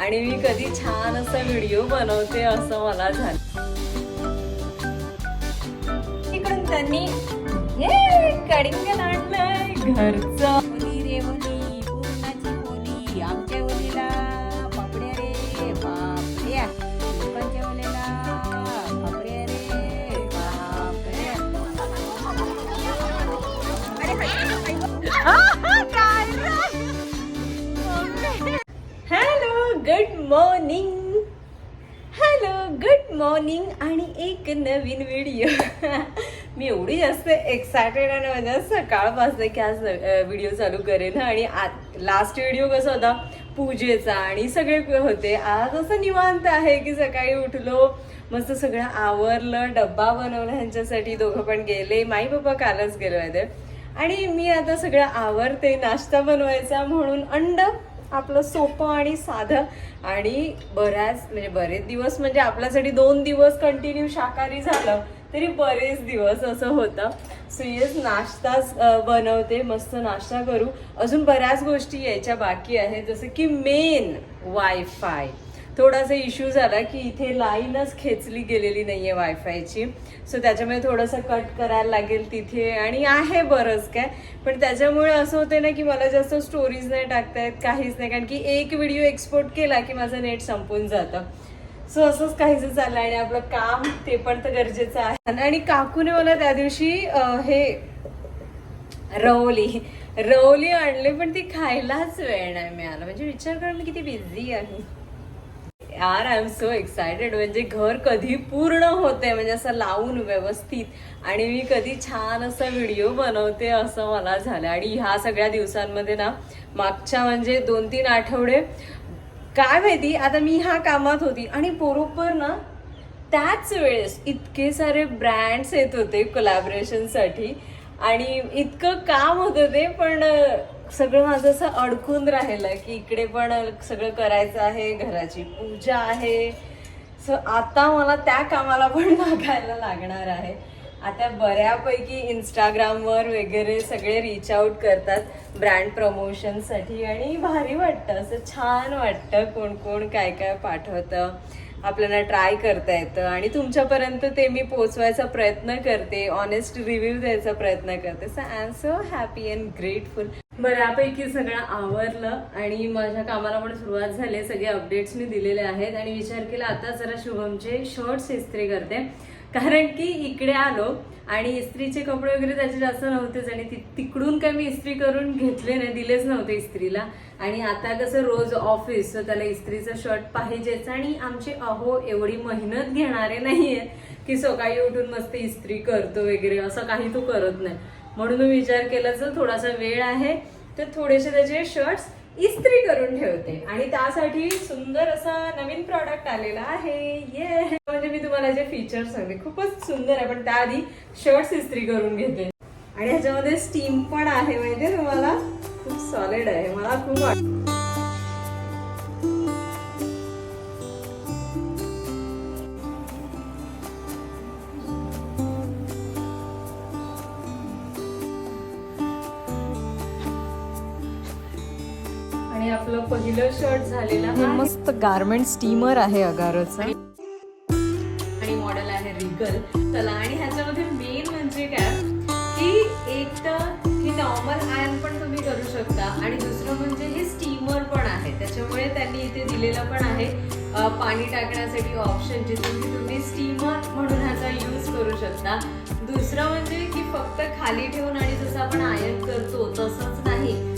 आणि मी कधी छान असा व्हिडिओ बनवते असं मला झालं. तिकडून त्यांनी ये आणलंय घरचं. मॉर्निंग हॅलो गुड मॉर्निंग आणि एक नवीन व्हिडिओ मी एवढी जास्त एक्सायटेड आणि माझ्या सकाळपासून की आज व्हिडिओ चालू करेन. आणि लास्ट व्हिडिओ कसा होता? पूजेचा. आणि सगळे होते. आज असं निवांत आहे की सकाळी उठलो मस्त सगळं आवरलं डब्बा बनवला ह्यांच्यासाठी. दोघं पण गेले. माई बाबा कालच गेले आहे आणि मी आता सगळं आवरते नाश्ता बनवायचा म्हणून अंड आपलं सोपं आणि साधं. आणि बऱ्याच म्हणजे बरेच दिवस म्हणजे आपल्यासाठी दोन दिवस कंटिन्यू शाकाहारी झालं तरी बरेच दिवस असं होतं. सो येस नाश्ताच बनवते मस्त नाश्ता करू. अजून बऱ्याच गोष्टी यायच्या बाकी आहेत जसं की मेन वायफाय थोडासा इश्यू झाला की इथे लाईनच खेचली गेलेली नाहीये वायफायची. सो त्याच्यामुळे थोडंसं कट करायला लागेल तिथे आणि आहे बरंच काय. पण त्याच्यामुळे असं होते ना की मला जास्त स्टोरीज नाही टाकता येत काहीच नाही. कारण की एक व्हिडिओ एक्सपोर्ट केला की माझं नेट संपून जातं. सो असंच काहीच चाललं आणि आपलं काम ते पण तर गरजेचं आहे. आणि काकूने मला त्या दिवशी हे रवली रवली आणली पण ती खायलाच वेळ नाही मिळाला. म्हणजे विचार करा मी किती बिझी आहे. यार आय एम सो एक्सायटेड म्हणजे घर कधी पूर्ण होते म्हणजे असं लावून व्यवस्थित. आणि मी कधी छान असा व्हिडिओ बनवते असं मला झालं. आणि ह्या सगळ्या दिवसांमध्ये ना मागच्या म्हणजे दोन तीन आठवडे काय माहिती आता मी ह्या कामात होती. आणि बरोबर ना त्याच वेळेस इतके सारे ब्रँड्स येत होते कोलॅबरेशनसाठी आणि इतकं काम होतं ते पण सगळं माझं असं अडकून राहिलं की इकडे पण सगळं करायचं आहे घराची पूजा आहे. सो आता मला त्या कामाला पण लागायला लागणार आहे. आता बऱ्यापैकी इंस्टाग्रामवर वगैरे सगळे रीच आउट करतात ब्रँड प्रमोशनसाठी आणि भारी वाटतं. असं छान वाटतं कोण कोण काय काय पाठवतं आपल्याला ट्राय करता येतं. आणि तुमच्यापर्यंत ते मी पोचवायचा प्रयत्न करते ऑनेस्ट रिव्ह्यू द्यायचा प्रयत्न करते. So I am so happy and grateful बऱ्यापैकी सगळं आवरलं आणि माझ्या कामाला पण सुरुवात झाली सगळे अपडेट्स मी दिलेले आहेत आणि विचार केला आता जरा शुभमचे शर्ट्स इस्त्री करते. कारण की इकडे आलो आणि इस्त्रीचे कपडे वगैरे त्याचे जास्त नव्हतेच आणि ति- तिकडून काय मी इस्त्री करून घेतले नाही दिलेच नव्हते इस्त्रीला. आणि आता कसं रोज ऑफिस तर त्याला इस्त्रीचं शर्ट पाहिजेच आणि आमचे अहो एवढी मेहनत घेणारे नाहीये की सकाळी उठून मस्त इस्त्री करतो वगैरे असं काही तो करत नाही. म्हणून मी विचार केला जर थोडासा वेळ आहे तर थोडेसे त्याचे शर्ट्स इस्त्री करून ठेवते. आणि त्यासाठी सुंदर असा नवीन प्रॉडक्ट आलेला आहे. ये म्हणजे मी तुम्हाला जे फीचर्स सांगते खूपच सुंदर आहे पण त्याआधी शर्ट्स इस्त्री करून घेते. आणि ह्याच्यामध्ये स्टीम पण आहे माहितीये तुम्हाला? खूप सॉलिड आहे मला खूप आपलं पहिलं शर्ट झालेलं आहे. मस्त गार्मेंट स्टीमर आहे अगारोचं आणि मॉडेल आहे रिगल चला आणि ह्याच्यामध्ये मेन म्हणजे काय? की एक तर ही नॉर्मल आयन पण तुम्ही करू शकता. आणि दुसरं म्हणजे हे स्टीमर पण आहे. त्याच्यामुळे त्यांनी इथे दिलेलं पण आहे. पाणी टाकण्यासाठी ऑप्शन जिथून की तुम्ही स्टीमर म्हणून ह्याचा यूज करू शकता. दुसरं म्हणजे की फक्त खाली ठेवून आणि जसं आपण आयन करतो तसंच नाही.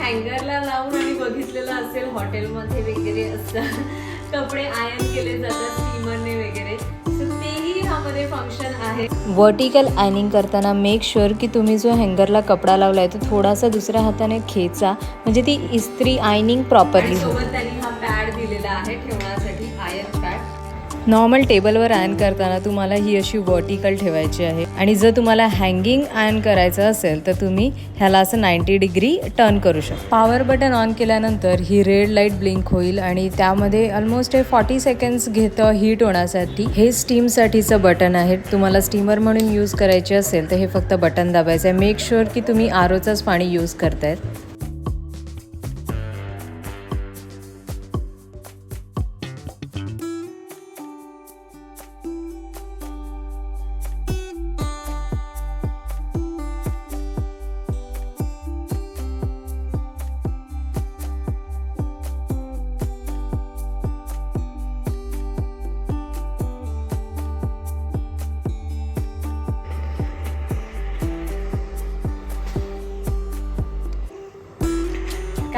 हँगरला लावून आणि बघितलेलं असेल हॉटेलमध्ये वगैरे असतात कपडे आयन केले जातात स्टीमरने वगैरे. तेही ह्यामध्ये फंक्शन आहे. वर्टिकल आयनिंग करताना मेक शुअर की तुम्ही जो हँगरला कपडा लावलाय तो थोडासा दुसऱ्या हाताने खेचा. म्हणजे ती इस्त्री आयनिंग प्रॉपरली सोबत त्यांनी हा नॉर्मल टेबलवर आयन करताना तुम्हाला ही अशी वर्टिकल ठेवायची आहे. आणि जर तुम्हाला हँगिंग आयन करायचं असेल तर तुम्ही ह्याला असं नाईन्टी डिग्री टर्न करू शकता. पॉवर बटन ऑन केल्यानंतर ही रेड लाइट ब्लिंक होईल आणि त्यामध्ये ऑलमोस्ट हे फॉर्टी सेकंड्स घेतं हीट होण्यासाठी. हे स्टीमसाठीचं बटन आहे. तुम्हाला स्टीमर म्हणून यूज करायचे असेल तर हे फक्त बटन दाबायचं आहे. मेक शुअर की तुम्ही आर पाणी यूज करतायत.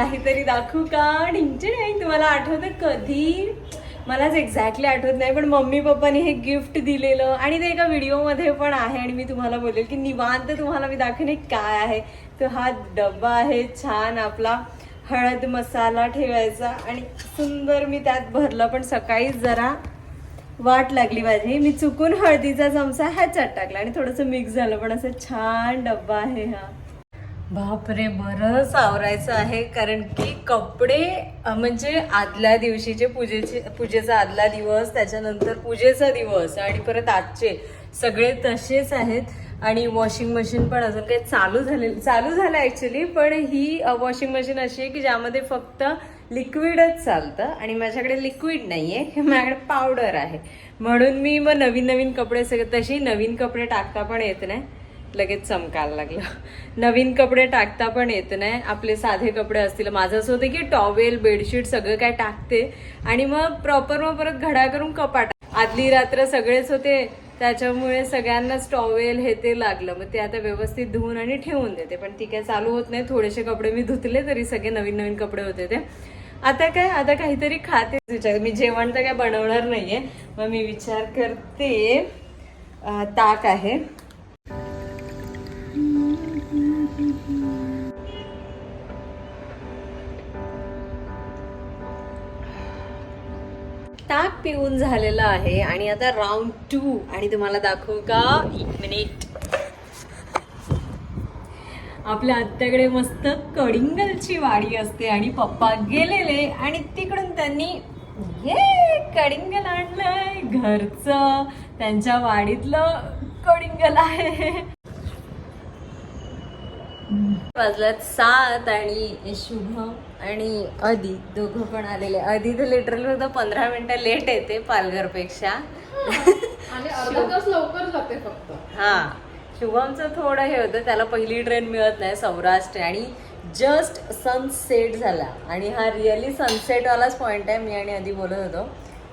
काहीतरी दाखवू का? ढिंचे नाही तुम्हाला आठवतं? कधी? मलाच एक्झॅक्टली आठवत नाही पण मम्मी पप्पानी हे गिफ्ट दिलेलं आणि ते एका व्हिडिओमध्ये पण आहे आणि मी तुम्हाला बोलेल की निवांत तुम्हाला मी दाखवणे काय आहे. तर हा डब्बा आहे छान आपला हळद मसाला ठेवायचा आणि सुंदर मी त्यात भरलं पण सकाळीच जरा वाट लागली माझी. मी चुकून हळदीचा चमचा ह्याच्यात टाकला आणि थोडंसं मिक्स झालं पण असं छान डब्बा आहे हा. बापरे बरंच आवरायचं आहे. कारण की कपडे म्हणजे आदल्या दिवशीचे पूजेचे पूजेचा आदला दिवस त्याच्यानंतर पूजेचा दिवस आणि परत आजचे. सगळे तसेच आहेत. आणि वॉशिंग मशीन पण अजून काही चालू झाले चालू झालं ॲक्च्युली पण ही वॉशिंग मशीन अशी आहे की ज्यामध्ये फक्त लिक्विडच चालतं आणि माझ्याकडे लिक्विड नाही आहे माझ्याकडे पावडर आहे. म्हणून मी मग नवीन नवीन कपडे सगळे तशी नवीन कपडे टाकता पण येत नाही. लगेच चमकायला लागलं. नवीन कपडे टाकता पण येत नाही. आपले साधे कपडे असतील. माझं असं होतं की टॉवेल बेडशीट सगळं काय टाकते आणि मग प्रॉपर मग परत घडा करून कपाट. आदली रात्र सगळेच होते. त्याच्यामुळे सगळ्यांनाच टॉवेल हे ते लागलं. मग ते आता व्यवस्थित धुवून आणि ठेवून देते. पण ती काय चालू होत नाही. थोडेसे कपडे मी धुतले तरी सगळे नवीन नवीन कपडे होते ते. आता काय आता काहीतरी खाते. विचार मी जेवण तर काय बनवणार नाहीये. मग मी विचार करते. ताक आहे. पिऊन झालेलं आहे. आणि आता राऊंड टू आणि तुम्हाला दाखवू का? एक मिनिट आपल्या आत्याकडे मस्त कडिंगलची वाडी असते आणि पप्पा गेलेले आणि तिकडून त्यांनी ये कडिंगल आणलंय घरचं. त्यांच्या वाडीतलं कडिंगल आहे. वाजल्यात सात आणि शुभम आणि अदी दोघं पण आलेले. अदी तर लिटरली फक्त पंधरा मिनिटं लेट येते पालघरपेक्षा. लवकर जाते फक्त. हा. शुभमचं थोडं हे होतं त्याला पहिली ट्रेन मिळत नाही सौराष्ट्र. आणि जस्ट सनसेट झाला. आणि हा रिअली सनसेटवालाच पॉईंट आहे मी आणि आधी बोलत होतो.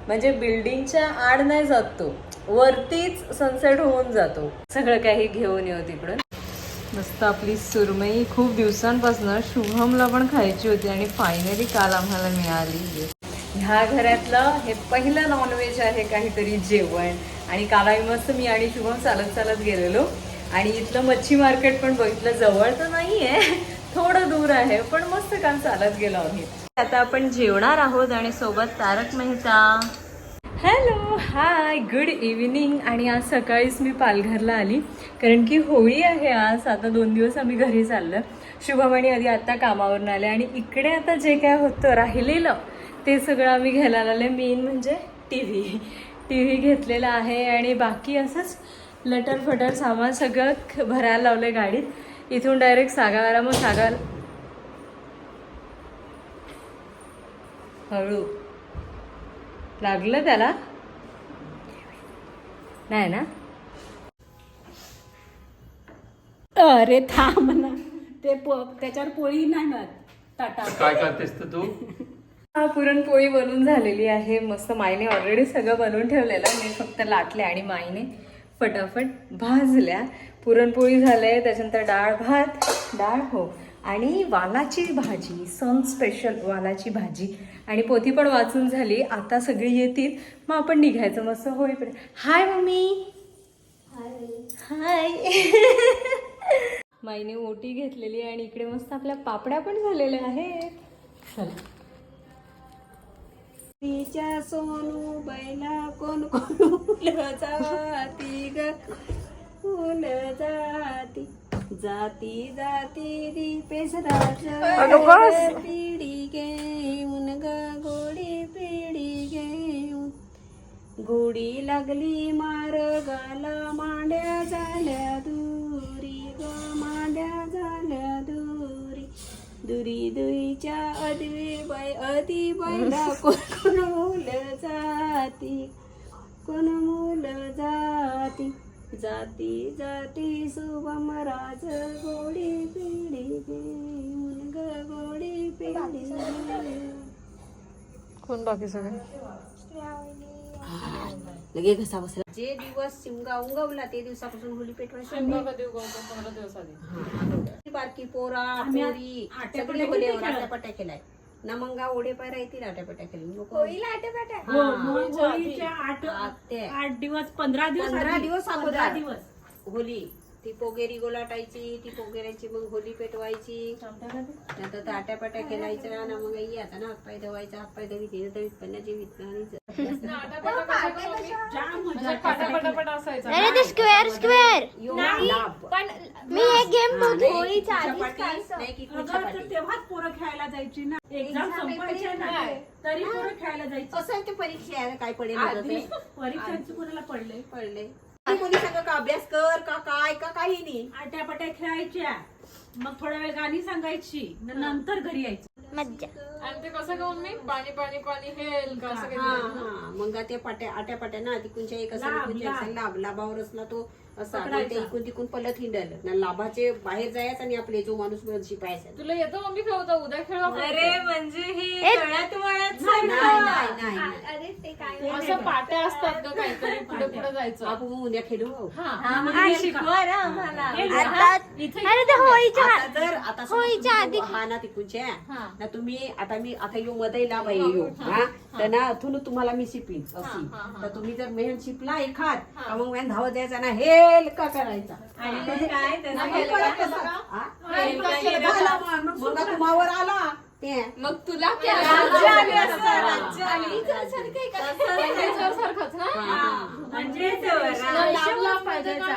म्हणजे बिल्डिंगच्या आड नाही जात तो. वरतीच सनसेट होऊन जातो. सगळं काही घेऊन येऊ तिकडून. मस्त आपली सुरमई खूप दिवसांपासून शुभमला पण खायची होती आणि फायनली काल आम्हाला मिळाली ह्या घरातलं हे पहिलं नॉनव्हेज आहे काहीतरी जेवण. आणि काल आम्ही मस्त मी आणि शुभम चालत चालत गेलेलो. आणि इथलं मच्छी मार्केट पण बघितलं जवळ तर नाही आहे थोडं दूर आहे पण मस्त काल चालत गेलो आम्ही. आता आपण जेवणार आहोत आणि सोबत Tarak Mehta. Hello hi good evening. आणि आज सकाळीच मी पालघरला आली. कारण की होळी आहे आज. आता दोन दिवस आम्ही घरी चाललं शुभम आणि आधी आत्ता कामावरून आले. आणि इकडे आता जे काय होतं राहिलेलं ते सगळं आम्ही घ्यायला आले मेन म्हणजे टी व्ही टी व्ही घेतलेला आहे. आणि बाकी असंच लटर फटर सामान सगळं ख- भरायला लावलं आहे गाडीत. इथून डायरेक्ट सागावारा मग सागा हळू. लागलं त्याला. नाही ना? अरे थांब ना. ते पो- त्याच्यावर पोळी नाही मिळत. ताटा काय करतेस तर तू? हा पुरणपोळी बनवून झालेली आहे. मस्त माईने ऑलरेडी सगळं बनवून ठेवलेलं मी फक्त लाटले आणि माईने फटाफट भाजल्या. पुरणपोळी झाले त्याच्यानंतर डाळ भात. डाळ हो. आणि वालाची भाजी सण स्पेशल वालाची भाजी. आणि पोथी पण वाचून झाली आता सगळी येतील. मग आपण निघायचं मस्त होईपर्यंत हाय मम्मी. हाय माईने ओटी घेतलेली आणि इकडे मस्त आपल्या पापड्या पण झालेल्या आहेत. चला. तिच्या सोनू बैला कोण कोण जाती ग. कोण जाती? जाती जाती दीपेश राजा पिढी घेऊन ग गोडी पिढी घेऊन. गोडी लागली मार्गाला मांड्या झाल्या दुरी ग मांड्या झाल्या दुरी. दुरी दुईच्या अदवी अदी बैला कोण कोण मुल जाती? कोण मुल जाती? जाती जाती शुभम राज गोडी पिढी घेऊन ग गोडी पिढी. कोण बाकी सगळे? लगे कसा बसला. जे दिवस शिमगा उगवला ते दिवसापासून होली पेटवायची बारकी पोरा आम्ही सगळी होलीवर? आट्यापाट्या केलाय. नमंगा ओढे पायरा येतील आट्यापाट्या केली. लोक होळीला आट्यापाट्या. हो, मग होळीच्या आठ आते आठ दिवस पंधरा दिवस पंधरा आधी. दिवस अगोदर. पंधरा दिवस. होली. ती पोगेरी गोलाटायची ती पोगेऱ्याची मग होली पेटवायची. नंतर त्या आट्यापाट्या खेळायच्या ना मग आई आता ना हातपाय धवायचा हातपाय धवी तिने दवीत पन्नाची वित अरे ते स्क्वेअर स्क्वेअर यो पण मी एक गेम हा, होळीच्या तेव्हाच पोरं खेळायला जायची ना एक्झाम संपायची नाही तरी पोरं खेळायला जायची असं ते परीक्षा आहे काय पडेल होतं परीक्षांची कोणाला पडले पडले कोणी सांगा का अभ्यास कर का काय का काही नाही. आट्यापाट्या खेळायच्या मग थोडा वेळ गाणी सांगायची नंतर घरी यायचं मज्जा. आणि ते कसं गं मम्मी पाणी पाणी पाणी हेल का असं हा. हा. मग ते पाट्या आट्या पाट्या ना तिकूनच्या एक असा लाभ, तिकूनच्या लाभ. एक लाभ लाभावर असला तो असा मग पकडायचा. इकून तिकून पलत हिंडल. ना लाभाचे बाहेर जायचं आणि आपले जो माणूस शिपायचा. तुला येतं मम्मी खेळता उद्या खेळ आपण. अरे म्हणजे हे तळ्यात वळ्यात नाही नाही नाही नाही. अरे ते काय असं पाट्या असतात ग काहीतरी पुढे पुढे जायचं. आपण उद्या खेळू. हा. हा, शिकवा. ना आम्हाला. आता अरे ते होळीच्या आता जर आता होळीच्या आधी हा ना. ना तुम्ही आता मी आता यो मध्ये लाभ आहे यो हा. तर ना अथून तुम्हाला मी शिपीन अशी. तर तुम्ही जर मेहन शिपला एखाद का मग मेहन धावत जायचा ना हेल का करायचा? आणि काय? त्याचं मग. तुम्हावर आला. मग तुला राज्य आली असं, राज्य. आली. पंढरीश्वर सारखंच ना? म्हणजे पाहिजे म्हणजे.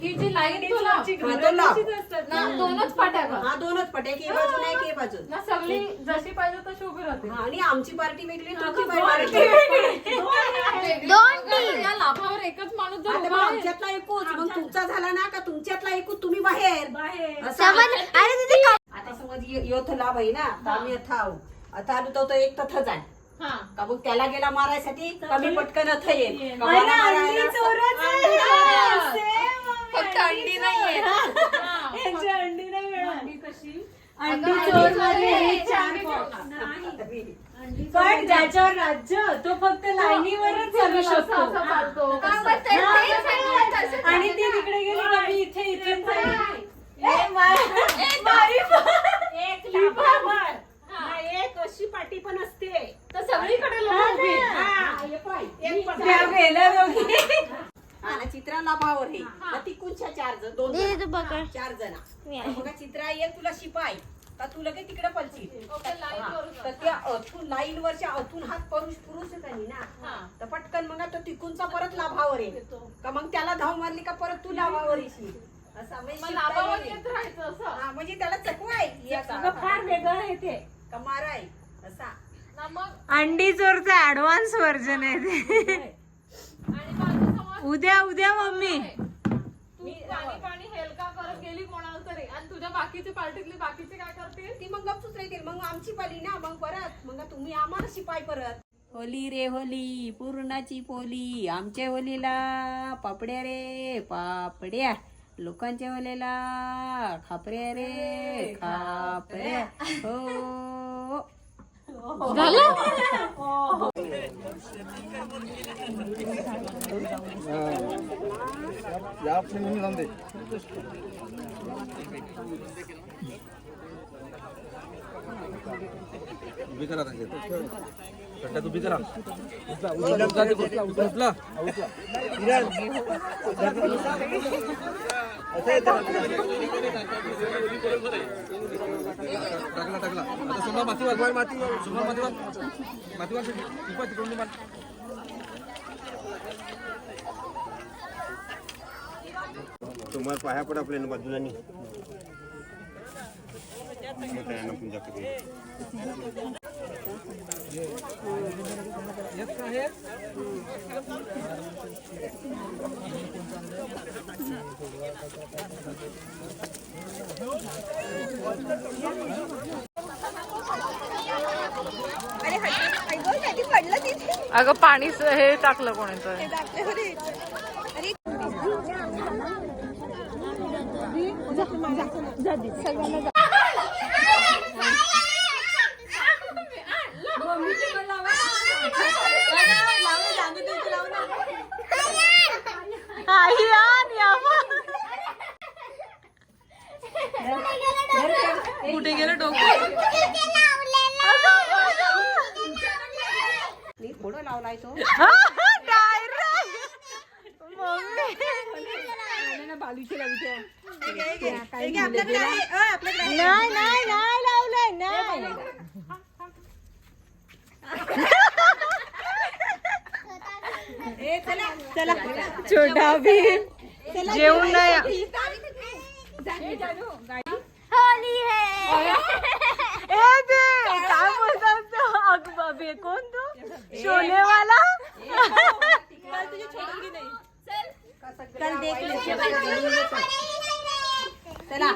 ही जी लाईन तो हा, तो. ना दोनच पाट्या हा दोनच पट्या की बाजू नाही की बाजू ना सगळी जशी पाहिजे तशी उभी राहते. हा, आणि आमची पार्टी वेगळी तुमची पार्टी वेगळी. दोन अगं, या लाभावर एकच माणूस जर आता उभा मग आहे. आमच्यातला एकूच. मग तुमचा झाला ना का तुमच्यातला एकूच? तुम्ही बाहेर. बाहेर. असं समज अरे तिथे आता समज यो यो लाभ आहे ना तर आम्ही अथा आहो आता आलो तर तो एक तथ जाण हा. का मग त्याला गेला मारायसाठी? कमी पटकन अथ मला अंडी चोरच आहे. Same फक्त अंडी नाहीये अंडी नाही. अंडी कशी? अंडी अंडी चोर चोरमध्ये आहे. हे चार नाही. अंडी पण ज्याच्यावर राज्य तो फक्त लाईनीवरच चालू असं शकतो. आणि ती तिकडे गेली का? मी इथे इथे. एक लाभावर ना एक अशी पाटी पण असते. तर सगळीकडे. हा, हे. हा. मग ती कुंच्या चार जण? दोन दे जण. चार चित्रा येईल तुला शिपाय का तू लगेच तिकडे वरून तर त्या अथून लाईन वरच्या अथून हात पुरुष पुरुष त्यांनी हा. ना तर पटकन मग तो तिकूनचा परत लाभावर आहे. का मग त्याला धाव मारली का परत तू लाभावर येशील? असं म्हणजे मग शिकता लाभावर येईल. येत राहायचं असं. हा, म्हणजे त्याला चकवाय अगं, फार वेगळं आहे ते. का माराय असा. ना मग अंडी चोरचा ऍडव्हान्स व्हर्जन आहे ते. आणि समज उद्या उद्या मम्मी. तू पाणी पाणी हेलका करत गेली कोणाला तरी? आणि तुझ्या बाकीची पार्टीतली बाकीचे काय करतील? ती मग गपचूच राहतील. मग आमची पाली ना मग परत. मग तुम्ही आम्हाला शिपाय परत. होली रे होली. पूर्णाची पोली. आमच्या होलीला पापड्या रे पापड्या. लोकांच्या होलीला खापऱ्या रे खापऱ्या हो. उभी करा त्याच्यात. खड्ड्यात उभी करा. उठला टाकला टाकला. आता समोर माती वाजवाय माती समोर माती वाज माती वाज टिपा तिकडून मार तुम्हाला पाया पड आपल्या बाजूला अगं पाणी हे टाकलं कोणाचं सगळ्यांना तो नाही नाही नाही लावलंय नाही चला। छोटा भीम। जेवून नाही होली है। ए ते काय बोलतात तो? अगं बाबे कोण तो? शोलेवाला? कल देख ले चला।